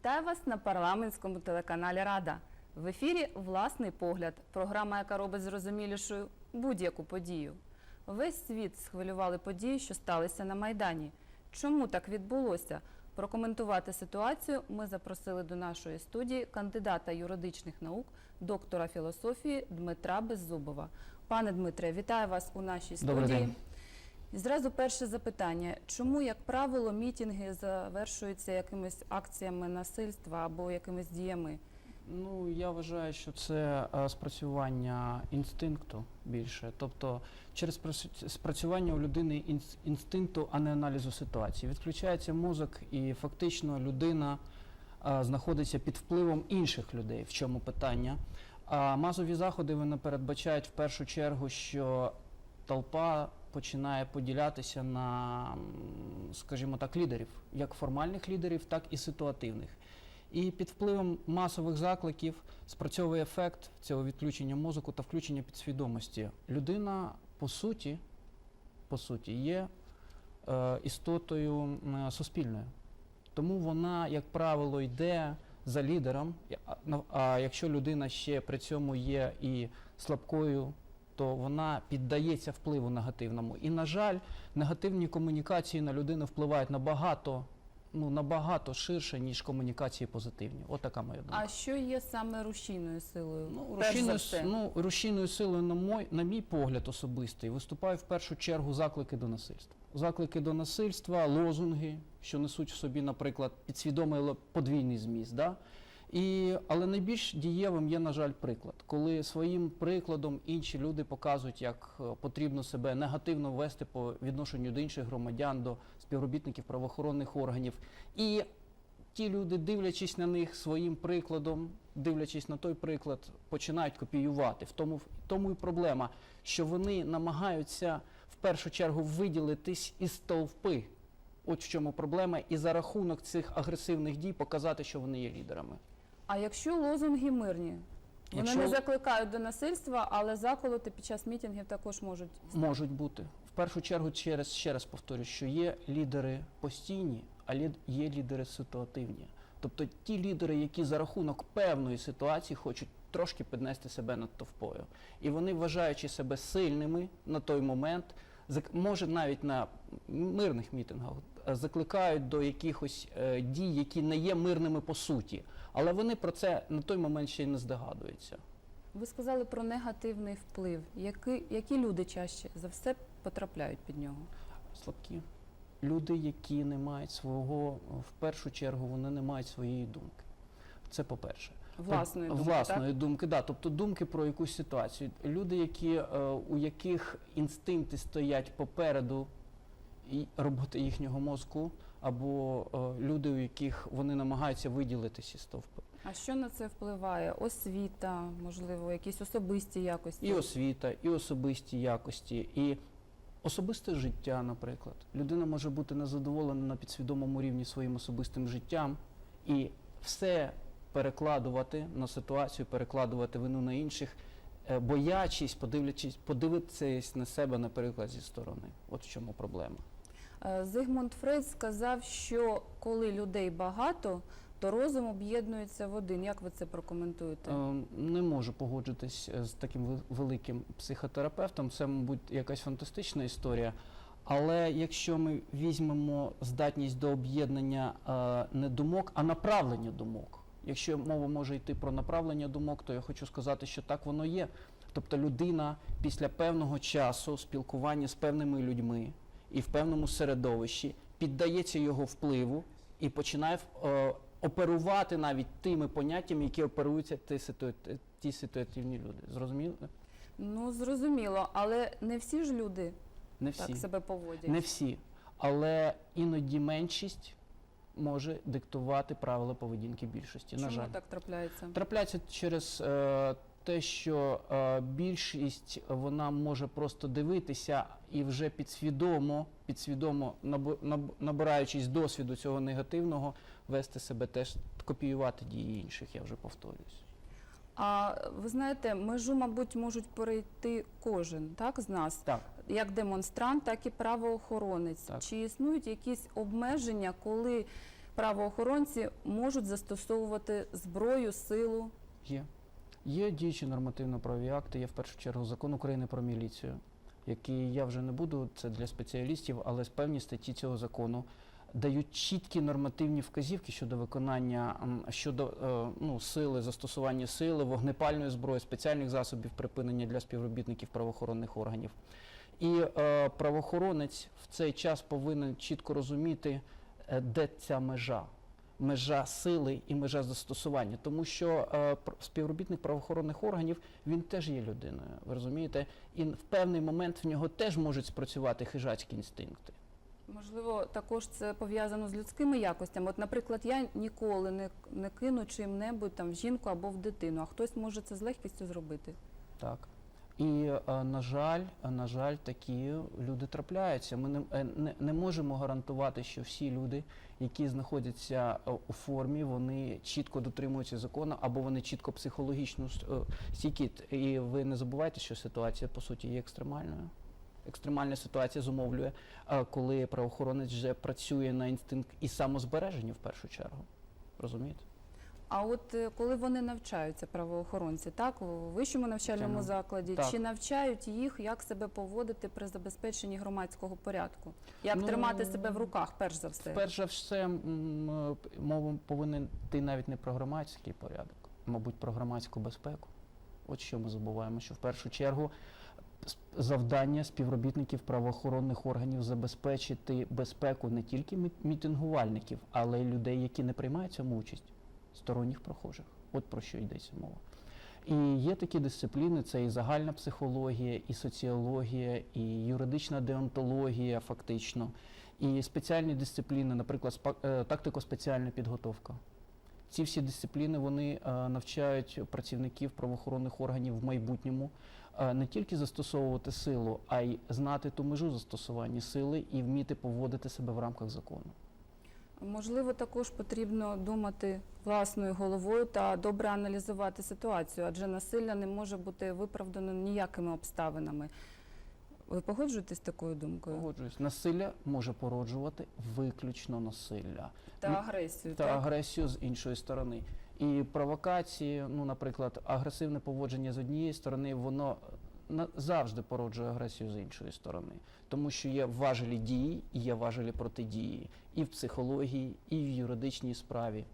Вітаю вас на парламентському телеканалі Рада. В ефірі власний погляд. Програма, яка робить зрозумілішою будь-яку подію. Весь світ схвилювали події, що сталися на Майдані. Чому так відбулося? Прокоментувати ситуацію ми запросили до нашої студії кандидата юридичних наук, доктора філософії Дмитра Беззубова. Пане Дмитре, вітаю вас у нашій студії. Добрий день. І Зразу перше запитання: чому, як правило, мітинги завершуються якимись акціями насильства або якимись діями? Ну я вважаю, що це е, спрацювання інстинкту більше, тобто через спрацювання у людини інстинкту, а не аналізу ситуації. Відключається мозок, і фактично людина е, знаходиться під впливом інших людей. В чому питання? А масові заходи вони передбачають в першу чергу, що толпа починає поділятися на, скажімо так, лідерів, як формальних лідерів, так і ситуативних. І під впливом масових закликів спрацьовує ефект цього відключення мозку та включення підсвідомості. Людина, по суті, по суті, є е, істотою м, суспільною. Тому вона, як правило, йде за лідером. А, А якщо людина ще при цьому є і слабкою, то вона піддається впливу негативному. І, на жаль, негативні комунікації на людину впливають набагато, ну, набагато ширше, ніж комунікації позитивні. От така моя думка. А що є саме рушійною силою? Ну, рушійною, ну, рушійною силою, на мой, на мій погляд особистий, виступають в першу чергу заклики до насильства. Заклики до насильства, лозунги, що несуть в собі, наприклад, підсвідомий подвійний зміст. Да? І, але найбільш дієвим є, на жаль, приклад, коли своїм прикладом інші люди показують, як е, потрібно себе негативно вести по відношенню до інших громадян, до співробітників правоохоронних органів. І ті люди, дивлячись на них своїм прикладом, дивлячись на той приклад, починають копіювати. В тому, в тому і проблема, що вони намагаються в першу чергу виділитись із стовпи. От в чому проблема, і за рахунок цих агресивних дій показати, що вони є лідерами. А якщо лозунги мирні? Вони Якщо- не закликають до насильства, але заколоти під час мітингів також можуть. Можуть бути. В першу чергу, через, ще раз повторю, що є лідери постійні, а є лідери ситуативні. Тобто ті лідери, які за рахунок певної ситуації хочуть трошки піднести себе над товпою. І вони, вважаючи себе сильними на той момент, може навіть на мирних мітингах, закликають до якихось е, дій, які не є мирними по суті. Але вони про це на той момент ще й не здогадуються. Ви сказали про негативний вплив. Які, які люди чаще за все потрапляють під нього? слабкі. Люди, які не мають свого, в першу чергу, вони не мають своєї думки. Це по-перше. Власної думки, власної думки, да, тобто думки про якусь ситуацію. Люди, які, е, у яких інстинкти стоять попереду роботи їхнього мозку, або е, люди, у яких вони намагаються виділитися з стовпи. А що на це впливає? Освіта, можливо, якісь особисті якості? І освіта, і особисті якості, і особисте життя, наприклад. Людина може бути незадоволена на підсвідомому рівні своїм особистим життям і все перекладувати на ситуацію, перекладувати вину на інших, е, боячись, подивлячись, подивитися на себе, наприклад, зі сторони. От в чому проблема. Е, Зигмунд Фрейд сказав, що коли людей багато, то розум об'єднується в один. Як ви це прокоментуєте? Е, Не можу погоджуватись е, з таким вел- великим психотерапевтом. Це, мабуть, якась фантастична історія. Але якщо ми візьмемо здатність до об'єднання не думок, а направлення думок. Якщо мова може йти про направлення думок, то я хочу сказати, що так воно є. Тобто людина після певного часу спілкування з певними людьми і в певному середовищі піддається його впливу і починає е, оперувати навіть тими поняттями, які оперуються ті, ситуа- ті ситуативні люди. Зрозуміло? Ну зрозуміло, але не всі ж люди Не всі. так себе поводять. Не всі. Але іноді меншість може диктувати правила поведінки більшості. Чому на жаль. так трапляється? Трапляється через е, те, що е, більшість вона може просто дивитися і вже підсвідомо, підсвідомо набираючись досвіду цього негативного, вести себе теж копіювати дії інших, я вже повторююсь. А ви знаєте, межу, мабуть, можуть перейти кожен так з нас, Так. як демонстрант, так і правоохоронець. Так. Чи існують якісь обмеження, коли правоохоронці можуть застосовувати зброю, силу. Є. Є діючі нормативно-правові акти, є в першу чергу закон України про міліцію, який я вже не буду, це для спеціалістів, але певні статті цього закону дають чіткі нормативні вказівки щодо виконання щодо е, ну, сили, застосування сили, вогнепальної зброї, спеціальних засобів припинення для співробітників правоохоронних органів. І е, правоохоронець в цей час повинен чітко розуміти, е, де ця межа межа сили і межа застосування, тому що е, співробітник правоохоронних органів він теж є людиною, ви розумієте, і в певний момент в нього теж можуть спрацювати хижацькі інстинкти. Можливо, також це пов'язано з людськими якостями. От, наприклад, я ніколи не, не кину чим-небудь там в жінку або в дитину, а хтось може це з легкістю зробити. Так. І, е, на жаль, на жаль, такі люди трапляються. Ми не, е, не, не можемо гарантувати, що всі люди, які знаходяться е, у формі, вони чітко дотримуються закону або вони чітко психологічно стійкі. І ви не забувайте, що ситуація по суті є екстремальною. Екстремальна ситуація зумовлює, коли правоохоронець вже працює на інстинкт і самозбереження в першу чергу. Розумієте? А от е, коли вони навчаються, правоохоронці, так у вищому навчальному Звичайно. закладі, Так. чи навчають їх, як себе поводити при забезпеченні громадського порядку? Як Ну, тримати себе в руках, перш за все? Перш за все, мова повинен йти навіть не про громадський порядок, мабуть, про громадську безпеку. От що ми забуваємо, що в першу чергу завдання співробітників правоохоронних органів забезпечити безпеку не тільки мі- мітингувальників, але й людей, які не приймають цьому участь, сторонніх прохожих. От про що йдеться мова. І є такі дисципліни: це і загальна психологія, і соціологія, і юридична деонтологія, фактично, і спеціальні дисципліни, наприклад, е, тактико-спеціальна підготовка. Ці всі дисципліни вони е, навчають працівників правоохоронних органів в майбутньому е, не тільки застосовувати силу, а й знати ту межу застосування сили і вміти поводити себе в рамках закону. Можливо, також потрібно думати власною головою та добре аналізувати ситуацію, адже насилля не може бути виправдано ніякими обставинами. Ви погоджуєтесь з такою думкою? Погоджуюсь, насилля може породжувати виключно насилля. Та агресію, та так? агресію з іншої сторони. І провокації, ну, наприклад, агресивне поводження з однієї сторони, воно завжди породжує агресію з іншої сторони. Тому що є важелі дії і є важелі протидії і в психології, і в юридичній справі.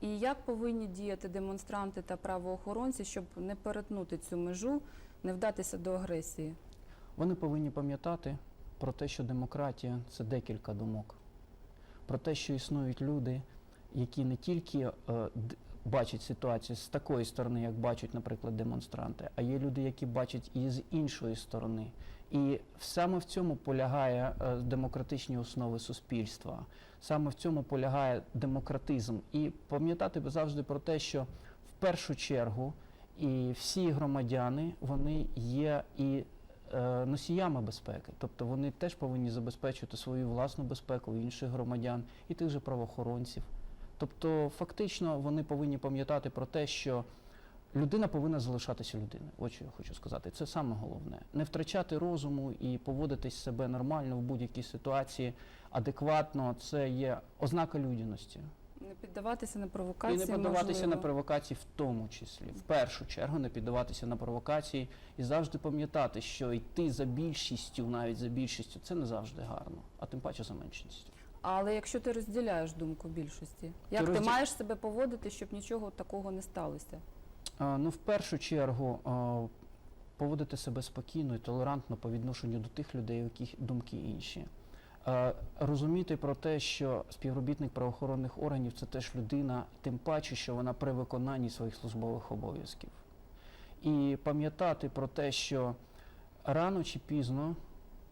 І як повинні діяти демонстранти та правоохоронці, щоб не перетнути цю межу, не вдатися до агресії? Вони повинні пам'ятати про те, що демократія це декілька думок, про те, що існують люди, які не тільки бачать ситуацію з такої сторони, як бачать, наприклад, демонстранти, а є люди, які бачать і з іншої сторони. І саме в цьому полягає е, демократичні основи суспільства. Саме в цьому полягає демократизм. І пам'ятати завжди про те, що в першу чергу і всі громадяни вони є і е, носіями безпеки, тобто вони теж повинні забезпечувати свою власну безпеку інших громадян і тих же правоохоронців. Тобто, фактично, вони повинні пам'ятати про те, що людина повинна залишатися людиною. От що я хочу сказати. Це саме головне. Не втрачати розуму і поводитись себе нормально в будь-якій ситуації, адекватно. Це є ознака людяності. Не піддаватися на провокації. І не піддаватися можливо. на провокації в тому числі. В першу чергу не піддаватися на провокації і завжди пам'ятати, що йти за більшістю, навіть за більшістю, це не завжди гарно, а тим паче за меншістю. Але якщо ти розділяєш думку більшості, як ти, розділ- маєш себе поводити, щоб нічого такого не сталося? А, ну, в першу чергу, а, поводити себе спокійно і толерантно по відношенню до тих людей, у яких думки інші. Е, Розуміти про те, що співробітник правоохоронних органів це теж людина, тим паче, що вона при виконанні своїх службових обов'язків. І пам'ятати про те, що рано чи пізно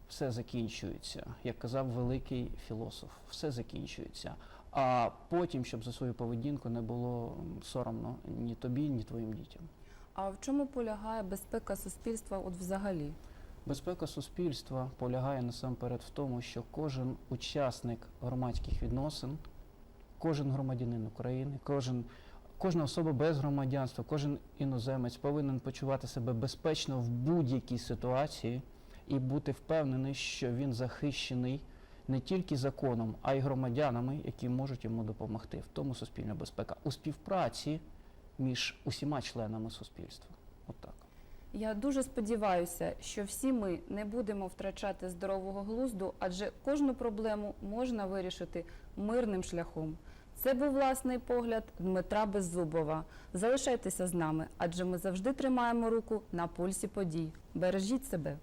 все закінчується, як казав великий філософ, все закінчується. А потім, щоб за свою поведінку не було соромно ні тобі, ні твоїм дітям. А в чому полягає безпека суспільства от взагалі? Безпека суспільства полягає насамперед в тому, що кожен учасник громадських відносин, кожен громадянин України, кожен, кожна особа без громадянства, кожен іноземець повинен почувати себе безпечно в будь-якій ситуації і бути впевнений, що він захищений не тільки законом, а й громадянами, які можуть йому допомогти. В тому суспільна безпека у співпраці між усіма членами суспільства. Отак. Я дуже сподіваюся, що всі ми не будемо втрачати здорового глузду, адже кожну проблему можна вирішити мирним шляхом. Це був власний погляд Дмитра Беззубова. Залишайтеся з нами, адже ми завжди тримаємо руку на пульсі подій. Бережіть себе.